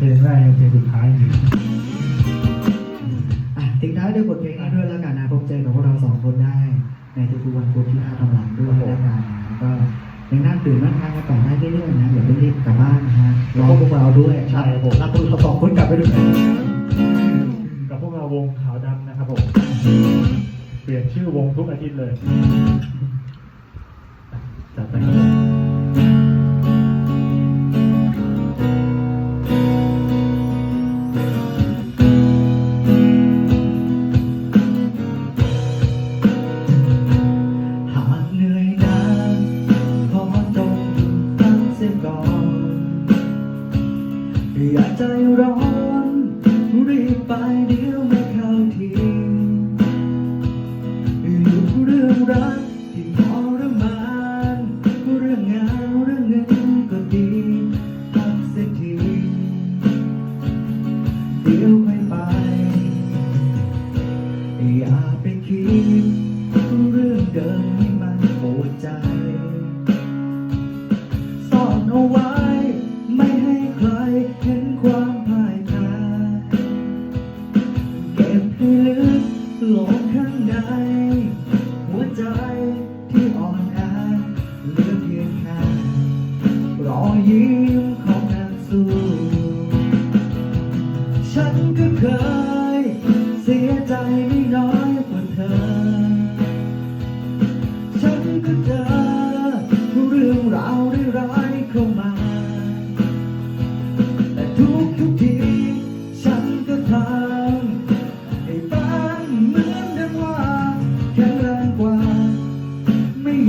เพลงแรกเพลงสุดท้ายจริงอะทิ้งท้ายด้วยบทเพลงนี้ด้วยแล้วกันนะพบเจอกับพวกเราสองคนได้ ในทุกๆวันพุธที่5กำลังด้วยแล้วกันนะก็ยังนั่งตื่นนั่งทานกันต่อได้เรื่อยๆนะอย่าเพิ่งรีบกลับบ้านนะฮะรอพวกเราด้วยใช่ครับผม รับพวกเราสองคนกลับไปด้วยกับพวกเราวงขาวดำนะครับผม เปลี่ยนชื่อวงทุกอาทิตย์เลยจัดไปครับผม อย่าใจร้อนรีบไปเดี๋ยวไม่เข้าทีหยุดเรื่องรักที่ทรมานเรื่องงานเรื่องเงินก็ดีพักเสียทีเดี๋ยว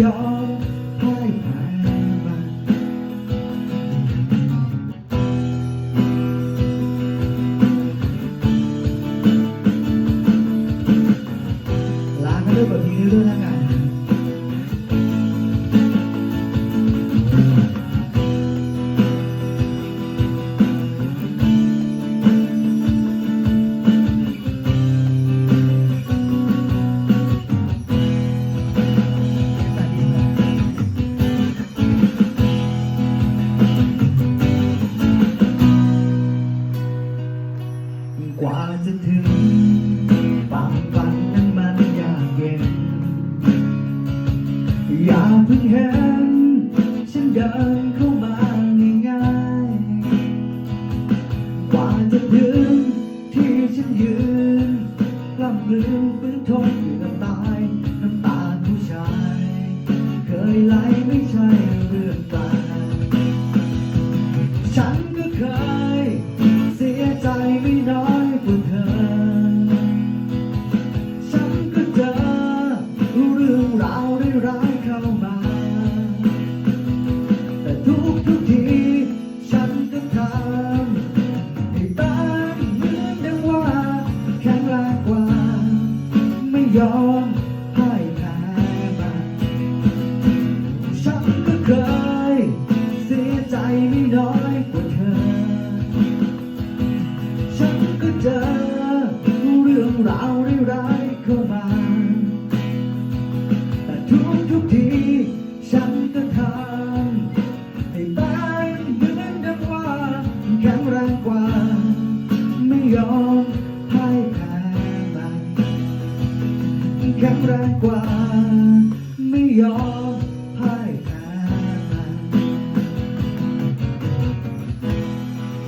ไจะถึงบางฝันนั้นมันยากเย็น อย่าเพิ่งเห็น ฉันเดินเข้ามาง่ายๆกว่าจะถึงที่ฉันยืนกล้ำลืมปืนทนอยู่น้ำตาย ร้ายเข้ามา แต่ทุกทุกทีฉันก็ทำให้บ้านเหมือนดังว่าแข็งแรงกว่า ไม่ยอมพ่ายแพ้มันแข็งแรงกว่า ไม่ยอม